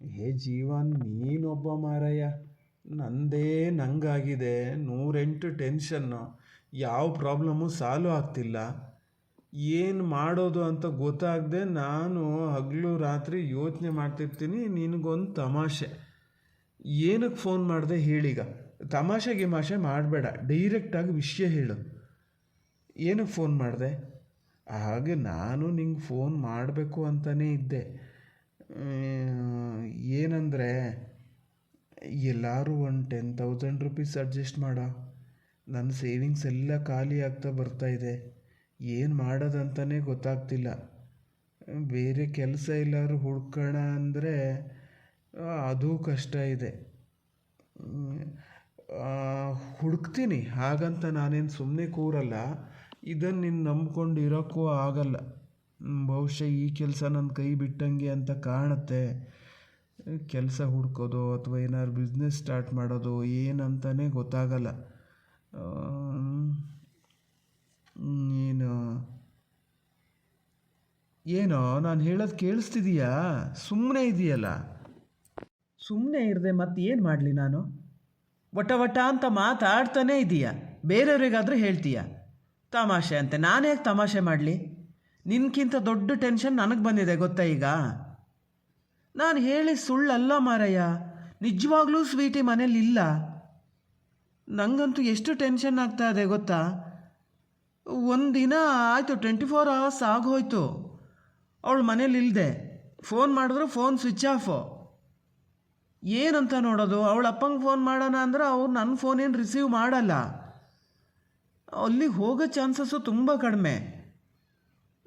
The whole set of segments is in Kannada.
ಹೇ ಜೀವನ್, ನೀನೊಬ್ಬ ಮಾರಯ್ಯ. ನಂದೇ ನಂಗಾಗಿದೆ, ನೂರೆಂಟು ಟೆನ್ಷನ್ನು. ಯಾವ ಪ್ರಾಬ್ಲಮ್ಮು ಸಾಲ್ವ್ ಆಗ್ತಿಲ್ಲ. ಏನು ಮಾಡೋದು ಅಂತ ಗೊತ್ತಾಗದೆ ನಾನು ಹಗಲು ರಾತ್ರಿ ಯೋಚನೆ ಮಾಡ್ತಿರ್ತೀನಿ, ನಿನಗೊಂದು ತಮಾಷೆ. ಏನಕ್ಕೆ ಫೋನ್ ಮಾಡಿದೆ ಹೇಳೀಗ? ತಮಾಷೆ ಗಿಮಾಷೆ ಮಾಡಬೇಡ, ಡೈರೆಕ್ಟಾಗಿ ವಿಷಯ ಹೇಳು. ಏನಕ್ಕೆ ಫೋನ್ ಮಾಡಿದೆ? ಹಾಗೆ ನಾನು ನಿಂಗೆ ಫೋನ್ ಮಾಡಬೇಕು ಅಂತಲೇ ಇದ್ದೆ. ಏನಂದರೆ, ಎಲ್ಲರೂ ಒಂದು ಟೆನ್ ತೌಸಂಡ್ ರುಪೀಸ್ ಅಡ್ಜಸ್ಟ್ ಮಾಡೋ. ನನ್ನ ಸೇವಿಂಗ್ಸ್ ಎಲ್ಲ ಖಾಲಿ ಆಗ್ತಾ ಬರ್ತಾ ಇದೆ. ಏನು ಮಾಡೋದಂತಲೇ ಗೊತ್ತಾಗ್ತಿಲ್ಲ. ಬೇರೆ ಕೆಲಸ ಎಲ್ಲಾದ್ರು ಹುಡ್ಕೋಣ ಅಂದರೆ ಅದು ಕಷ್ಟ ಇದೆ. ಹುಡುಕ್ತೀನಿ, ಹಾಗಂತ ನಾನೇನು ಸುಮ್ಮನೆ ಕೂರಲ್ಲ. ಇದನ್ನು ನೀನು ನಂಬ್ಕೊಂಡು ಇರೋಕ್ಕೂ ಆಗಲ್ಲ. ಬಹುಶಃ ಈ ಕೆಲಸ ನನ್ನ ಕೈ ಬಿಟ್ಟಂಗೆ ಅಂತ ಕಾಣುತ್ತೆ. ಕೆಲಸ ಹುಡ್ಕೋದು ಅಥವಾ ಏನಾದ್ರು ಬಿಸ್ನೆಸ್ ಸ್ಟಾರ್ಟ್ ಮಾಡೋದು ಏನಂತಲೇ ಗೊತ್ತಾಗಲ್ಲ. ಏನು? ಏನೋ, ನಾನು ಹೇಳೋದು ಕೇಳಿಸ್ತಿದೀಯಾ? ಸುಮ್ಮನೆ ಇದೆಯಲ್ಲ? ಸುಮ್ಮನೆ ಇರದೆ ಮತ್ತೆ ಏನು ಮಾಡಲಿ ನಾನು? ವಟ ವಟ ಅಂತ ಮಾತಾಡ್ತಾನೇ ಇದೀಯ? ಬೇರೆಯವ್ರಿಗಾದ್ರೂ ಹೇಳ್ತೀಯ? ತಮಾಷೆ ಅಂತೆ. ನಾನು ಹೇಗೆ ತಮಾಷೆ ಮಾಡಲಿ? ನಿನ್ಕಿಂತ ದೊಡ್ಡ ಟೆನ್ಷನ್ ನನಗೆ ಬಂದಿದೆ, ಗೊತ್ತಾ ಈಗ? ನಾನು ಹೇಳಿ ಸುಳ್ಳಲ್ಲ ಮಾರಯ್ಯ. ನಿಜವಾಗ್ಲೂ ಸ್ವೀಟಿ ಮನೇಲಿ ಇಲ್ಲ. ನನಗಂತೂ ಎಷ್ಟು ಟೆನ್ಷನ್ ಆಗ್ತಾ ಇದೆ ಗೊತ್ತಾ? ಒಂದು ದಿನ ಆಯಿತು ಟ್ವೆಂಟಿ ಫೋರ್ ಅವರ್ಸ್ ಆಗೋಯ್ತು. ಅವಳು ಮನೇಲಿ ಇಲ್ಲದೆ ಫೋನ್ ಮಾಡಿದ್ರು ಫೋನ್ ಸ್ವಿಚ್ ಆಫು ಏನಂತ ನೋಡೋದು? ಅವಳ ಅಪ್ಪಂಗೆ ಫೋನ್ ಮಾಡೋಣ ಅಂದ್ರೆ ಅವ್ರು ನನ್ನ ಫೋನ್ ಏನು ರಿಸೀವ್ ಮಾಡಲ್ಲ. ಅಲ್ಲಿಗೆ ಹೋಗೋ ಚಾನ್ಸಸ್ಸು ತುಂಬ ಕಡಿಮೆ.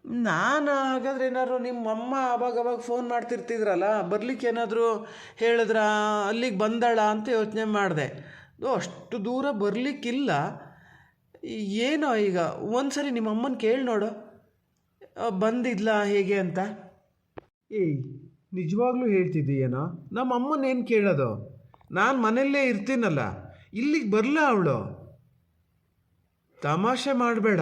ನಾನು ಹಾಗಾದ್ರೆ ಏನಾದ್ರು ನಿಮ್ಮಮ್ಮ ಅವಾಗ ಅವಾಗ ಫೋನ್ ಮಾಡ್ತಿರ್ತಿದ್ರಲ್ಲ, ಬರ್ಲಿಕ್ಕೆ ಏನಾದರೂ ಹೇಳಿದ್ರ, ಅಲ್ಲಿಗೆ ಬಂದಾಳ ಅಂತ ಯೋಚನೆ ಮಾಡಿದೆ. ಅಷ್ಟು ದೂರ ಬರಲಿಕ್ಕಿಲ್ಲ. ಏನೋ ಈಗ, ಒಂದ್ಸರಿ ನಿಮ್ಮ ಅಮ್ಮನ ಕೇಳಿ ನೋಡು. ಬಂದಿದ್ಲಾ ಹೇಗೆ ಅಂತ? ಏಯ್, ನಿಜವಾಗ್ಲೂ ಹೇಳ್ತಿದ್ದೀಯೇನೋ? ನಮ್ಮ ಅಮ್ಮನೇನು ಕೇಳೋದು? ನಾನು ಮನೆಯಲ್ಲೇ ಇರ್ತೀನಲ್ಲ, ಇಲ್ಲಿಗೆ ಬರಲಾ ಅವಳು? ತಮಾಷೆ ಮಾಡಬೇಡ.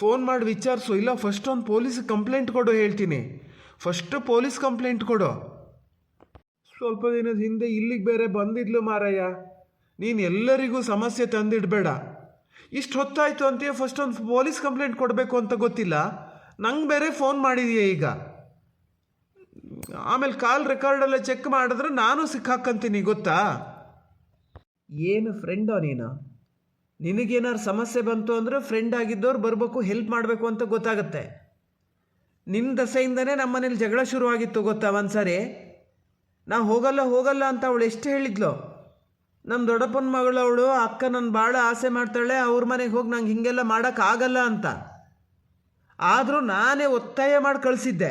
ಫೋನ್ ಮಾಡಿ ವಿಚಾರಿಸು. ಇಲ್ಲ ಫಸ್ಟ್ ಒಂದು ಪೊಲೀಸಿಗೆ ಕಂಪ್ಲೇಂಟ್ ಕೊಡು ಹೇಳ್ತೀನಿ. ಫಸ್ಟ್ ಪೊಲೀಸ್ ಕಂಪ್ಲೇಂಟ್ ಕೊಡು. ಸ್ವಲ್ಪ ದಿನದ ಹಿಂದೆ ಇಲ್ಲಿಗೆ ಬೇರೆ ಬಂದಿದ್ಲು ಮಾರಯ್ಯ. ನೀನು ಎಲ್ಲರಿಗೂ ಸಮಸ್ಯೆ ತಂದಿಡಬೇಡ. ಇಷ್ಟು ಹೊತ್ತಾಯಿತು ಅಂತೀಯ ಫಸ್ಟ್ ಒಂದು ಪೊಲೀಸ್ ಕಂಪ್ಲೇಂಟ್ ಕೊಡಬೇಕು ಅಂತ ಗೊತ್ತಿಲ್ಲ. ನಂಗೆ ಬೇರೆ ಫೋನ್ ಮಾಡಿದೀಯ ಈಗ? ಆಮೇಲೆ ಕಾಲ್ ರೆಕಾರ್ಡೆಲ್ಲ ಚೆಕ್ ಮಾಡಿದ್ರೆ ನಾನು ಸಿಕ್ಕಾಕಂತೀನಿ, ಗೊತ್ತಾ? ಏನು ಫ್ರೆಂಡೋ ನೀನು? ನಿನಗೇನಾರು ಸಮಸ್ಯೆ ಬಂತು ಅಂದರೆ ಫ್ರೆಂಡ್ ಆಗಿದ್ದವ್ರು ಬರಬೇಕು ಹೆಲ್ಪ್ ಮಾಡಬೇಕು ಅಂತ ಗೊತ್ತಾಗುತ್ತೆ. ನಿನ್ನ ದಸೆಯಿಂದನೇ ನಮ್ಮ ಮನೇಲಿ ಜಗಳ ಶುರುವಾಗಿತ್ತು ಗೊತ್ತಾ ಒಂದ್ಸರಿ ನಾವು ಹೋಗಲ್ಲ ಹೋಗಲ್ಲ ಅಂತ ಅವಳು ಎಷ್ಟು ಹೇಳಿದ್ಲು? ನಮ್ಮ ದೊಡ್ಡಪ್ಪನ ಮಗಳು ಅವಳು, ಅಕ್ಕ ನನ್ನ ಭಾಳ ಆಸೆ ಮಾಡ್ತಾಳೆ, ಅವ್ರ ಮನೆಗೆ ಹೋಗಿ ನಂಗೆ ಹೀಗೆಲ್ಲ ಮಾಡೋಕ್ಕಾಗಲ್ಲ ಅಂತ. ಆದರೂ ನಾನೇ ಒತ್ತಾಯ ಮಾಡಿ ಕಳಿಸಿದ್ದೆ.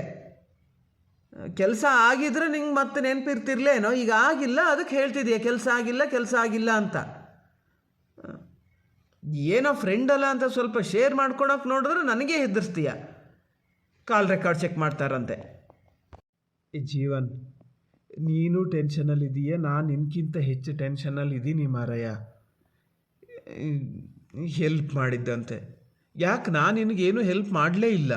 ಕೆಲಸ ಆಗಿದ್ರೆ ನಿಂಗೆ ಮತ್ತೆ ನೆನಪಿರ್ತಿರ್ಲೇನೋ? ಈಗ ಆಗಿಲ್ಲ, ಅದಕ್ಕೆ ಹೇಳ್ತಿದೀಯ, ಕೆಲಸ ಆಗಿಲ್ಲ ಕೆಲಸ ಆಗಿಲ್ಲ ಅಂತ. ಏನೋ ಫ್ರೆಂಡ್ ಅಲ್ಲ ಅಂತ ಸ್ವಲ್ಪ ಶೇರ್ ಮಾಡ್ಕೊಳಕ್ಕೆ ನೋಡಿದ್ರೆ ನನಗೆ ಹೆದರ್ಸ್ತೀಯ. ಕಾಲ್ ರೆಕಾರ್ಡ್ ಚೆಕ್ ಮಾಡ್ತಾರಂತೆ. ಜೀವನ್, ನೀನು ಟೆನ್ಷನಲ್ಲಿದ್ದೀಯ ನಾನು ನಿನ್ಗಿಂತ ಹೆಚ್ಚು ಟೆನ್ಷನಲ್ಲಿ ಇದ್ದೀನಿ ಮಾರಯ್ಯ. ಹೆಲ್ಪ್ ಮಾಡಿದ್ದಂತೆ. ಯಾಕೆ ನಾನು ನಿನಗೇನು ಹೆಲ್ಪ್ ಮಾಡಲೇ ಇಲ್ಲ?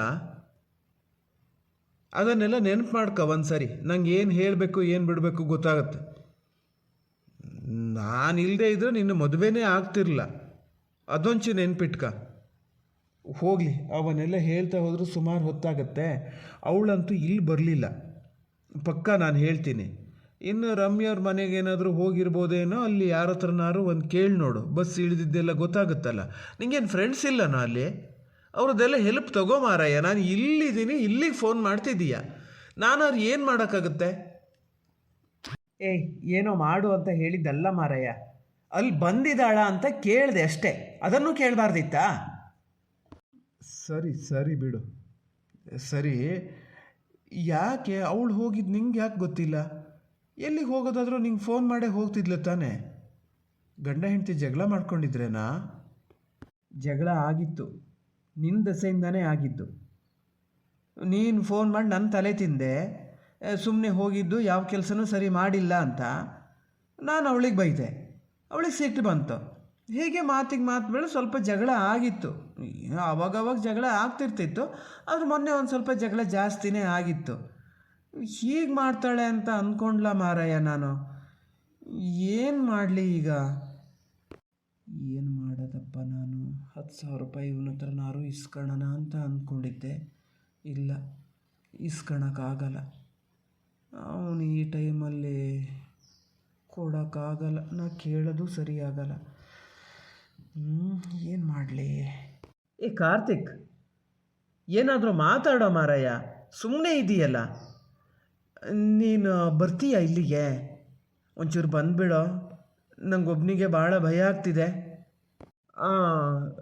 ಅದನ್ನೆಲ್ಲ ನೆನಪು ಮಾಡ್ಕೊ ಒಂದ್ಸರಿ. ನಂಗೆ ಏನು ಹೇಳಬೇಕು, ಏನು ಬಿಡಬೇಕು ಗೊತ್ತಾಗುತ್ತೆ. ನಾನು ಇಲ್ಲದೆ ಇದ್ದರೆ ನಿನ್ನ ಮದುವೆನೇ ಆಗ್ತಿರಲ್ಲ ಅದೊಂಚು ನೆನ್ಪಿಟ್ಕ. ಹೋಗಲಿ ಅವನ್ನೆಲ್ಲ ಹೇಳ್ತಾ ಹೋದರೂ ಸುಮಾರು ಹೊತ್ತಾಗತ್ತೆ. ಅವಳಂತೂ ಇಲ್ಲಿ ಬರಲಿಲ್ಲ. ಪಕ್ಕ ನಾನು ಹೇಳ್ತೀನಿ. ಇನ್ನು ರಮ್ಯವ್ರ ಮನೆಗೇನಾದರೂ ಹೋಗಿರ್ಬೋದೇನೋ, ಅಲ್ಲಿ ಯಾರ ಹತ್ರನಾರು ಒಂದು ಕೇಳಿ ನೋಡು. ಬಸ್ ಇಳಿದಿದ್ದೆಲ್ಲ ಗೊತ್ತಾಗುತ್ತಲ್ಲ. ನಿಂಗೇನು ಫ್ರೆಂಡ್ಸ್ ಇಲ್ಲನಾ ಅಲ್ಲಿ? ಅವ್ರದ್ದೆಲ್ಲ ಹೆಲ್ಪ್ ತಗೋ ಮಾರಯ್ಯ ನಾನು ಇಲ್ಲಿದ್ದೀನಿ, ಇಲ್ಲಿಗೆ ಫೋನ್ ಮಾಡ್ತಿದ್ದೀಯ ನಾನು ಅವ್ರು ಏನು ಮಾಡೋಕ್ಕಾಗುತ್ತೆ? ಏಯ್, ಏನೋ ಮಾಡು ಅಂತ ಹೇಳಿದ್ದಲ್ಲ ಮಾರಯ್ಯ ಅಲ್ಲಿ ಬಂದಿದ್ದಾಳ ಅಂತ ಕೇಳಿದೆ ಅಷ್ಟೇ. ಅದನ್ನು ಕೇಳಬಾರ್ದಿತ್ತಾ? ಸರಿ ಸರಿ ಬಿಡು. ಸರಿ ಯಾಕೆ? ಅವಳು ಹೋಗಿದ್ದು ನಿಂಗೆ ಯಾಕೆ ಗೊತ್ತಿಲ್ಲ? ಎಲ್ಲಿಗೆ ಹೋಗೋದಾದರೂ ನಿಂಗೆ ಫೋನ್ ಮಾಡೇ ಹೋಗ್ತಿದ್ಲು ತಾನೆ. ಗಂಡ ಹೆಂಡತಿ ಜಗಳ ಮಾಡ್ಕೊಂಡಿದ್ರೇನಾ? ಜಗಳ ಆಗಿತ್ತು. ನಿನ್ನ ದಸೆಯಿಂದನೇ ಆಗಿದ್ದು. ನೀನು ಫೋನ್ ಮಾಡಿ ನನ್ನ ತಲೆ ತಿಂದೆ. ಸುಮ್ಮನೆ ಹೋಗಿದ್ದು ಯಾವ ಕೆಲಸನೂ ಸರಿ ಮಾಡಿಲ್ಲ ಅಂತ. ನಾನು ಅವಳಿಗೆ ಬೈದೆ. ಅವಳಿಗೆ ಸಿಟ್ಟು ಬಂತು. ಹೀಗೆ ಮಾತಿಗೆ ಮಾತು ಮೇಲೆ ಸ್ವಲ್ಪ ಜಗಳ ಆಗಿತ್ತು. ಅವಾಗವಾಗ ಜಗಳ ಆಗ್ತಿರ್ತಿತ್ತು, ಆದರೆ ಮೊನ್ನೆ ಒಂದು ಸ್ವಲ್ಪ ಜಗಳ ಜಾಸ್ತಿನೇ ಆಗಿತ್ತು. ಹೀಗೆ ಮಾಡ್ತಾಳೆ ಅಂತ ಅಂದ್ಕೊಂಡ್ಲ ಮಾರಯ್ಯ ನಾನು? ಏನು ಮಾಡಲಿ ಈಗ? ಏನು ಮಾಡೋದಪ್ಪ ನಾನು? ಹತ್ತು ಸಾವಿರ ರೂಪಾಯಿ ಇವನ ಹತ್ರನಾರು ಇಸ್ಕೊಳ್ಳೋಣ ಅಂತ ಅಂದ್ಕೊಂಡಿದ್ದೆ ಇಲ್ಲ ಇಸ್ಕೊಳಕ್ಕಾಗಲ್ಲ ಅವನು ಈ ಟೈಮಲ್ಲಿ ಕೊಡೋಕ್ಕಾಗಲ್ಲ. ನಾ ಕೇಳೋದು ಸರಿಯಾಗಲ್ಲ. ಏನು ಮಾಡಲಿ? ಏ, ಕಾರ್ತಿಕ್, ಏನಾದರೂ ಮಾತಾಡೋ ಮಾರಯ್ಯ. ಸುಮ್ಮನೆ ಇದೆಯಲ್ಲ. ನೀನು ಬರ್ತೀಯ ಇಲ್ಲಿಗೆ? ಒಂಚೂರು ಬಂದುಬಿಡೋ. ನಂಗೊಬ್ಬನಿಗೆ ಭಾಳ ಭಯ ಆಗ್ತಿದೆ. ಹಾಂ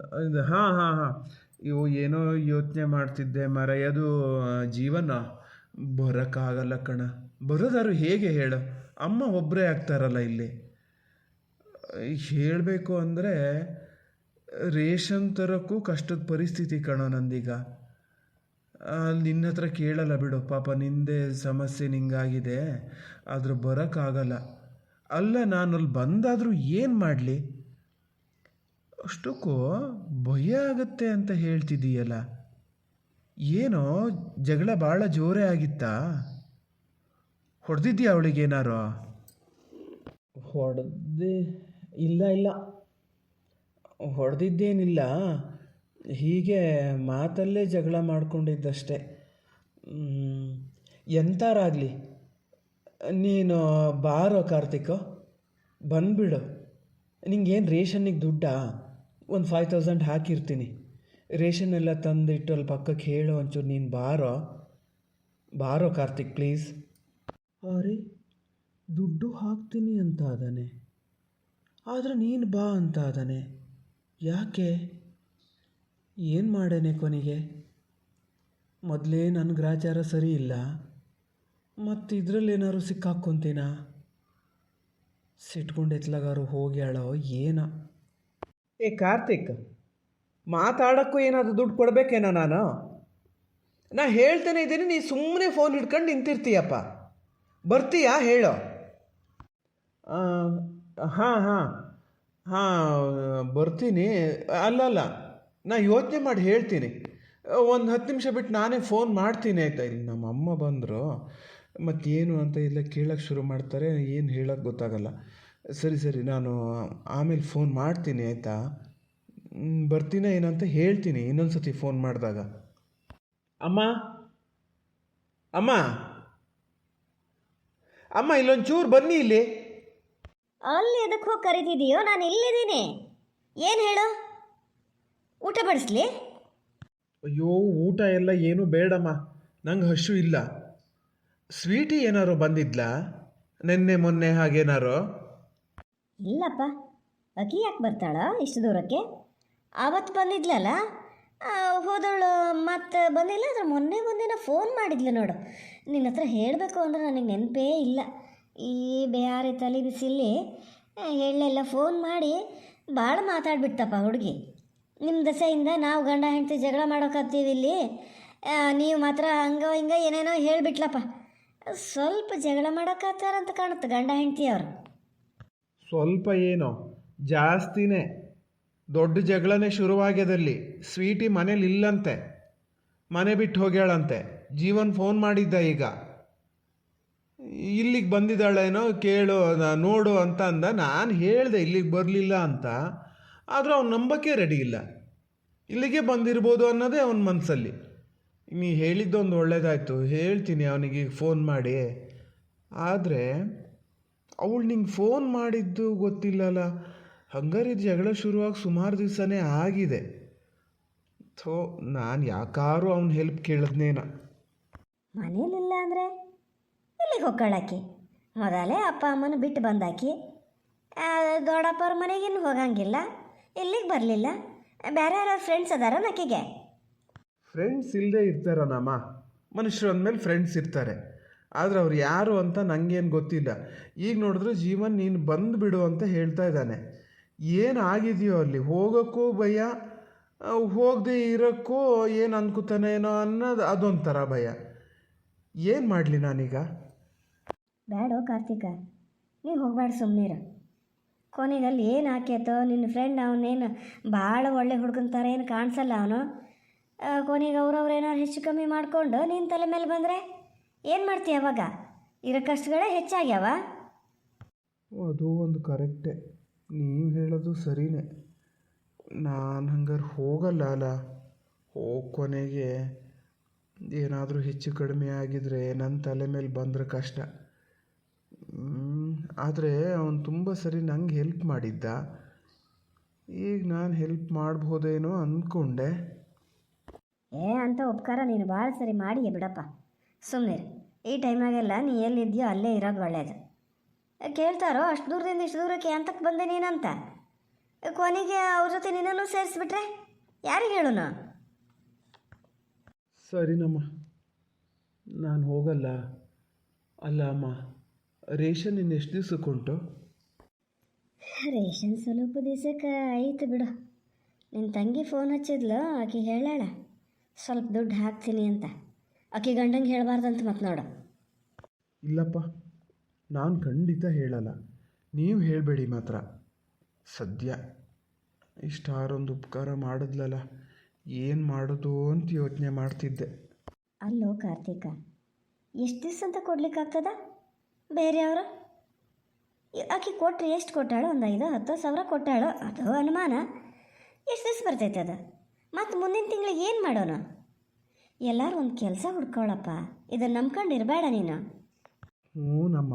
ಹಾಂ ಹಾಂ ಹಾಂ. ಇವು ಏನೋ ಯೋಚನೆ ಮಾಡ್ತಿದ್ದೆ ಮರೆಯೋದು ಜೀವನ. ಬರೋಕ್ಕಾಗಲ್ಲ ಕಣ. ಬರೋದಾರು ಹೇಗೆ ಹೇಳು? ಅಮ್ಮ ಒಬ್ಬರೇ ಆಗ್ತಾರಲ್ಲ ಇಲ್ಲಿ. ಹೇಳಬೇಕು ಅಂದರೆ ರೇಷನ್ ತರೋಕ್ಕೂ ಕಷ್ಟದ ಪರಿಸ್ಥಿತಿ ಕಣೋ ನಂದೀಗ. ನಿನ್ನ ಹತ್ರ ಕೇಳಲ್ಲ ಬಿಡು. ಪಾಪ ನಿಂದೆ ಸಮಸ್ಯೆ ನಿಂಗಾಗಿದೆ. ಆದರೂ ಬರೋಕ್ಕಾಗಲ್ಲ. ಅಲ್ಲ ನಾನು ಅಲ್ಲಿ ಬಂದಾದರೂ ಏನು ಮಾಡಲಿ? ಅಷ್ಟಕ್ಕೂ ಭಯ ಆಗುತ್ತೆ ಅಂತ ಹೇಳ್ತಿದ್ದೀಯಲ್ಲ. ಏನೋ ಜಗಳ ಭಾಳ ಜೋರೇ ಆಗಿತ್ತಾ? ಹೊಡೆದಿದ್ಯಾ ಏನಾರು? ಹೊಡೆದೇ, ಇಲ್ಲ ಇಲ್ಲ. ಹೊಡೆದಿದ್ದೇನಿಲ್ಲ. ಹೀಗೆ ಮಾತಲ್ಲೇ ಜಗಳ ಮಾಡ್ಕೊಂಡಿದ್ದಷ್ಟೇ. ಎಂಥಾರಾಗಲಿ ನೀನು ಬಾರೋ ಕಾರ್ತಿಕ್, ಬಂದುಬಿಡು. ನಿಂಗೇನು ರೇಷನ್ನಿಗೆ ದುಡ್ಡಾ? ಒಂದು ಫೈವ್ ತೌಸಂಡ್ ಹಾಕಿರ್ತೀನಿ. ರೇಷನ್ ಎಲ್ಲ ತಂದಿಟ್ಟು ಅಲ್ಲಿ ಪಕ್ಕಕ್ಕೆ ಹೇಳು ಒಂಚೂರು ನೀನು ಬಾರೋ. ಬಾರೋ ಕಾರ್ತಿಕ್ ಪ್ಲೀಸ್ ಅರೆ, ದುಡ್ಡು ಹಾಕ್ತೀನಿ ಅಂತ ಅದಾನೆ ಆದರೆ ನೀನು ಬಾ ಅಂತ ಅದಾನೆ ಯಾಕೆ? ಏನು ಮಾಡೇನೆ ಕೊನೆಗೆ? ಮೊದಲೇ ನನ್ನ ಗ್ರಾಚಾರ ಸರಿ ಇಲ್ಲ. ಮತ್ತು ಇದರಲ್ಲೇನಾದ್ರು ಸಿಕ್ಕಾಕ್ಕೊಂತೀನ ಸಿಟ್ಕೊಂಡು ಎತ್ಲಾಗಾರು ಹೋಗ್ಯಾಳೋ ಏನ? ಏ ಕಾರ್ತಿಕ್, ಮಾತಾಡೋಕ್ಕೂ ಏನಾದರೂ ದುಡ್ಡು ಕೊಡಬೇಕೇನೋ ನಾನು? ನಾ ಹೇಳ್ತೇನೆ ಇದ್ದೀನಿ, ನೀ ಸುಮ್ಮನೆ ಫೋನ್ ಹಿಡ್ಕೊಂಡು ನಿಂತಿರ್ತೀಯಪ್ಪ. ಬರ್ತೀಯಾ ಹೇಳೋ. ಹಾಂ ಹಾಂ ಹಾಂ, ಬರ್ತೀನಿ. ಅಲ್ಲಲ್ಲ ನಾ ಯೋಚನೆ ಮಾಡಿ ಹೇಳ್ತೀನಿ. ಒಂದು ಹತ್ತು ನಿಮಿಷ ಬಿಟ್ಟು ನಾನೇ ಫೋನ್ ಮಾಡ್ತೀನಿ ಆಯಿತಾ? ಇಲ್ಲಿ ನಮ್ಮ ಅಮ್ಮ ಬಂದರು. ಮತ್ತೇನು ಅಂತ ಇಲ್ಲ ಕೇಳೋಕ್ಕೆ ಶುರು ಮಾಡ್ತಾರೆ, ಏನು ಹೇಳೋಕ್ಕೆ ಗೊತ್ತಾಗಲ್ಲ. ಸರಿ ಸರಿ, ನಾನು ಆಮೇಲೆ ಫೋನ್ ಮಾಡ್ತೀನಿ ಆಯಿತಾ? ಬರ್ತೀನ ಏನಂತ ಹೇಳ್ತೀನಿ ಇನ್ನೊಂದು ಸತಿ ಫೋನ್ ಮಾಡಿದಾಗ. ಅಮ್ಮ ಅಮ್ಮ ಅಮ್ಮ ಇಲ್ಲೊಂಚೂರು ಬನ್ನಿ ಇಲ್ಲಿ. ಅಲ್ಲಿ ಎದಕ್ಕೆ ಹೋಗಿ ಕರಿತಿದೀಯೋ ನಾನು ಇಲ್ಲಿದ್ದೀನಿ. ಏನು ಹೇಳು? ಊಟ ಬಡಿಸ್ಲಿ? ಅಯ್ಯೋ ಊಟ ಎಲ್ಲ ಏನು ಬೇಡಮ್ಮ ನಂಗೆ ಹಶು ಇಲ್ಲ. ಸ್ವೀಟಿ ಏನಾರು ಬಂದಿದ್ಲಾ? ನಿನ್ನೆ ಮೊನ್ನೆ ಹಾಗೇನಾರು ಇಲ್ಲಪ್ಪ. ಅಕ್ಕಿ ಯಾಕೆ ಬರ್ತಾಳ ಇಷ್ಟು ದೂರಕ್ಕೆ? ಆವತ್ತು ಬಂದಿದ್ಲಲ್ಲ? ಆ, ಹೋದವಳು ಮತ್ತೆ ಬಂದಿಲ್ಲ ಅದ್ರ ಮೊನ್ನೆ ಒಂದಿನ ಫೋನ್ ಮಾಡಿದ್ಲು ನೋಡು. ನಿನ್ನ ಹತ್ರ ಹೇಳಬೇಕು ಅಂದ್ರೆ ನನಗೆ ನೆನಪೇ ಇಲ್ಲ. ಈ ಬೇರೆ ತಲೆ ಬಿಸಿಲಿ ಹೇಳಲೆಲ್ಲ ಫೋನ್ ಮಾಡಿ ಭಾಳ ಮಾತಾಡ್ಬಿಡ್ತಪ್ಪ ಹುಡುಗಿ. ನಿಮ್ಮ ದಸೆಯಿಂದ ನಾವು ಗಂಡ ಹೆಂಡತಿ ಜಗಳ ಮಾಡೋಕತ್ತೀವಿ ಇಲ್ಲಿ. ನೀವು ಮಾತ್ರ ಹಂಗ ಹಿಂಗೆ ಏನೇನೋ ಹೇಳಿಬಿಟ್ಲಪ್ಪ. ಸ್ವಲ್ಪ ಜಗಳ ಮಾಡೋಕತ್ತಾರಂತ ಕಾಣುತ್ತೆ ಗಂಡ ಹೆಂಡತಿಯವ್ರು. ಸ್ವಲ್ಪ ಏನೋ ಜಾಸ್ತಿನೇ. ದೊಡ್ಡ ಜಗಳನೇ ಶುರುವಾಗ್ಯದಲ್ಲಿ ಸ್ವೀಟಿ ಮನೇಲಿ ಇಲ್ಲಂತೆ ಮನೆ ಬಿಟ್ಟು ಹೋಗ್ಯಾಳಂತೆ. ಜೀವನ್ ಫೋನ್ ಮಾಡಿದ್ದ ಈಗ. ಇಲ್ಲಿಗೆ ಬಂದಿದ್ದಾಳೇನೋ ಕೇಳು ನೋಡು ಅಂತ ಅಂದ. ನಾನು ಹೇಳಿದೆ ಇಲ್ಲಿಗೆ ಬರಲಿಲ್ಲ ಅಂತ. ಆದರೂ ಅವ್ನು ನಂಬಕ್ಕೆ ರೆಡಿ ಇಲ್ಲ. ಇಲ್ಲಿಗೆ ಬಂದಿರ್ಬೋದು ಅನ್ನೋದೇ ಅವನ ಮನಸ್ಸಲ್ಲಿ ನೀ ಹೇಳಿದ್ದೊಂದು ಒಳ್ಳೇದಾಯಿತು, ಹೇಳ್ತೀನಿ ಅವನಿಗೆ ಫೋನ್ ಮಾಡಿ. ಆದರೆ, ಅವಳು ನಿಂಗೆ ಫೋನ್ ಮಾಡಿದ್ದು ಗೊತ್ತಿಲ್ಲಲ್ಲ. ಹಂಗಾರೆ ಇದು ಜಗಳ ಶುರುವಾಗಿ ಸುಮಾರು ದಿವಸನೇ ಆಗಿದೆ. ಥೋ ನಾನು ಯಾಕಾರು ಅವ್ನ ಹೆಲ್ಪ್ ಕೇಳಿದ್ನೇನ. ಮನೇಲಿಲ್ಲ ಅಂದರೆ ಎಲ್ಲಿಗೆ ಹೋಗ್ಕೊಳ್ಳಾಕಿ ಮೊದಲೇ ಅಪ್ಪ ಅಮ್ಮನ ಬಿಟ್ಟು ಬಂದಾಕಿ. ದೊಡ್ಡಪ್ಪವ್ರ ಮನೆಗಿನ್ನು ಹೋಗಂಗಿಲ್ಲ. ಎಲ್ಲಿಗೆ ಬರಲಿಲ್ಲ? ಬೇರೆ ಯಾರೋ ಫ್ರೆಂಡ್ಸ್ ಅದಾರ ನಕಿಗೆ ಫ್ರೆಂಡ್ಸ್ ಇಲ್ಲದೆ ಇರ್ತಾರನಮ್ಮ ಮನುಷ್ಯರು ಅಂದಮೇಲೆ ಫ್ರೆಂಡ್ಸ್ ಇರ್ತಾರೆ. ಆದರೆ ಅವ್ರು ಯಾರು ಅಂತ ನನಗೇನು ಗೊತ್ತಿಲ್ಲ. ಈಗ ನೋಡಿದ್ರೆ ಜೀವನ್ ನೀನು ಬಂದು ಬಿಡು ಅಂತ ಹೇಳ್ತಾ ಇದ್ದಾನೆ. ಏನು ಆಗಿದೆಯೋ ಅಲ್ಲಿ? ಹೋಗೋಕ್ಕೂ ಭಯ? ಹೋಗದೆ ಇರೋಕ್ಕೂ ಏನು ಅನ್ಕೋತಾನೇನೋ ಅನ್ನೋದು ಅದೊಂಥರ ಭಯ. ಏನು ಮಾಡಲಿ ನಾನೀಗ? ಬೇಡೋ ಕಾರ್ತಿಕ ನೀವು ಹೋಗಬೇಡ ಸುಮ್ಮನಿರ ಕೊನೆಗಲ್ಲಿ ಏನು ಹಾಕ್ಯತೋ ನಿನ್ನ ಫ್ರೆಂಡ್ ಅವನೇನು ಭಾಳ ಒಳ್ಳೆ ಹುಡುಗನ ಥರ ಏನು ಕಾಣಿಸಲ್ಲ ಅವನು. ಕೊನೆಗೆ ಅವ್ರವ್ರು ಏನಾರ ಹೆಚ್ಚು ಕಮ್ಮಿ ಮಾಡಿಕೊಂಡು ನಿನ್ನ ತಲೆ ಮೇಲೆ ಬಂದರೆ ಏನು ಮಾಡ್ತೀಯ ಅವಾಗ? ಇರೋ ಕಷ್ಟಗಳೇ ಹೆಚ್ಚಾಗ್ಯಾವ ಅದು ಒಂದು ಕರೆಕ್ಟೇ. ನೀವು ಹೇಳೋದು ಸರಿನೇ. ನಾನು ಹಂಗಾರೆ ಹೋಗಲ್ಲ ಅಲ್ಲ ಹೋಗಿ ಕೊನೆಗೆ ಏನಾದರೂ ಹೆಚ್ಚು ಕಡಿಮೆ ಆಗಿದ್ರೆ ನನ್ನ ತಲೆ ಮೇಲೆ ಬಂದರೆ ಕಷ್ಟ. ಆದರೆ ಅವನು ತುಂಬ ಸರಿ ನಂಗೆ ಹೆಲ್ಪ್ ಮಾಡಿದ್ದ. ಈಗ ನಾನು ಹೆಲ್ಪ್ ಮಾಡ್ಬೋದೇನೋ ಅಂದ್ಕೊಂಡೆ ಏ, ಅಂತ ಉಪಕಾರ ನೀನು ಭಾಳ ಸರಿ ಮಾಡಿಯೇ ಬಿಡಪ್ಪ. ಸುಮ್ಮನೆ ಈ ಟೈಮಾಗೆಲ್ಲ ನೀ ಎಲ್ಲಿದ್ಯೋ ಅಲ್ಲೇ ಇರೋದು ಒಳ್ಳೇದು. ಕೇಳ್ತಾರೋ? ಅಷ್ಟು ದೂರದಿಂದ ಇಷ್ಟು ದೂರಕ್ಕೆ ಅಂತಕ್ಕೆ ಬಂದೆ ನೀನಂತ? ಕೊನೆಗೆ ಅವ್ರ ಜೊತೆ ನಿನ್ನನ್ನು ಸೇರಿಸ್ಬಿಟ್ರೆ ಯಾರಿಗೆ ಹೇಳೋಣ ಸರಿನಮ್ಮ ನಾನು ಹೋಗಲ್ಲ. ಅಲ್ಲ ಅಮ್ಮ ರೇಷನ್ ಇನ್ನು ಎಷ್ಟು ದಿವ್ಸಕ್ಕುಂಟು ರೇಷನ್ ಸ್ವಲ್ಪ ದಿವಸಕ್ಕೆ ಆಯಿತು ಬಿಡು. ನಿನ್ನ ತಂಗಿ ಫೋನ್ ಹಚ್ಚಿದ್ಲು ಆಕೆ ಹೇಳಾಳ ಸ್ವಲ್ಪ ದುಡ್ಡು ಹಾಕ್ತೀನಿ ಅಂತ. ಆಕೆ ಗಂಡಂಗೆ ಹೇಳಬಾರ್ದಂತ ಮತ್ತೆ ನೋಡು. ಇಲ್ಲಪ್ಪ. ನಾನು ಖಂಡಿತ ಹೇಳಲ್ಲ. ನೀವು ಹೇಳಬೇಡಿ ಮಾತ್ರ. ಸದ್ಯ ಇಷ್ಟಾರೊಂದು ಉಪಕಾರ ಮಾಡಿದ್ಲಲ್ಲ, ಏನು ಮಾಡೋದು ಅಂತ ಯೋಚನೆ ಮಾಡ್ತಿದ್ದೆ. ಅಲ್ಲೋ ಕಾರ್ತಿಕ, ಎಷ್ಟು ದಿವಸ ಅಂತ ಕೊಡ್ಲಿಕ್ಕಾಗ್ತದ ಬೇರೆಯವರು? ಆಕೆ ಕೊಟ್ಟರೆ ಎಷ್ಟು ಕೊಟ್ಟಾಳು? ಒಂದು ಐದು, ಹತ್ತು ಸಾವಿರ ಕೊಟ್ಟಾಳು? ಅದು ಅನುಮಾನ. ಎಷ್ಟು ದಿವಸ ಬರ್ತೈತೆ ಅದು? ಮತ್ತು ಮುಂದಿನ ತಿಂಗಳಿಗೆ ಏನು ಮಾಡೋಣ ಎಲ್ಲರೂ ಒಂದು ಕೆಲಸ ಹುಡ್ಕೊಳ್ಳಪ್ಪ ಇದನ್ನು ನಂಬ್ಕೊಂಡು ಇರಬೇಡ ನೀನು. ಹ್ಞೂ ನಮ್ಮ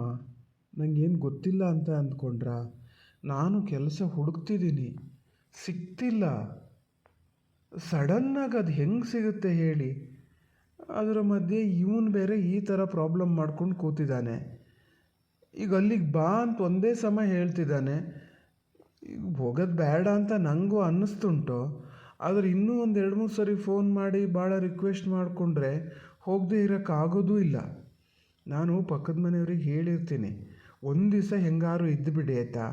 ನನಗೇನು ಗೊತ್ತಿಲ್ಲ ಅಂತ ಅಂದ್ಕೊಂಡ್ರ? ನಾನು ಕೆಲಸ ಹುಡುಕ್ತಿದ್ದೀನಿ ಸಿಗ್ತಿಲ್ಲ ಸಡನ್ನಾಗಿ ಅದು ಹೆಂಗೆ ಸಿಗುತ್ತೆ ಹೇಳಿ? ಅದರ ಮಧ್ಯೆ ಇವನು ಬೇರೆ ಈ ಥರ ಪ್ರಾಬ್ಲಮ್ ಮಾಡ್ಕೊಂಡು ಕೂತಿದ್ದಾನೆ ಈಗ ಅಲ್ಲಿಗೆ ಬಾ ಅಂತ ಒಂದೇ ಸಮ ಹೇಳ್ತಿದ್ದಾನೆ ಈಗ ಹೋಗೋದು ಬೇಡ ಅಂತ ನನಗೂ ಅನ್ನಿಸ್ತುಂಟು. ಆದರೆ ಇನ್ನೂ ಒಂದು ಎರಡು ಮೂರು ಸರಿ ಫೋನ್ ಮಾಡಿ ಭಾಳ ರಿಕ್ವೆಸ್ಟ್ ಮಾಡಿಕೊಂಡ್ರೆ ಹೋಗದೇ ಇರೋಕ್ಕಾಗೋದೂ ಇಲ್ಲ. ನಾನು ಪಕ್ಕದ ಮನೆಯವ್ರಿಗೆ ಹೇಳಿರ್ತೀನಿ ಒಂದು ದಿವಸ ಇದ್ದು ಬಿಡಿ ಆಯಿತಾ?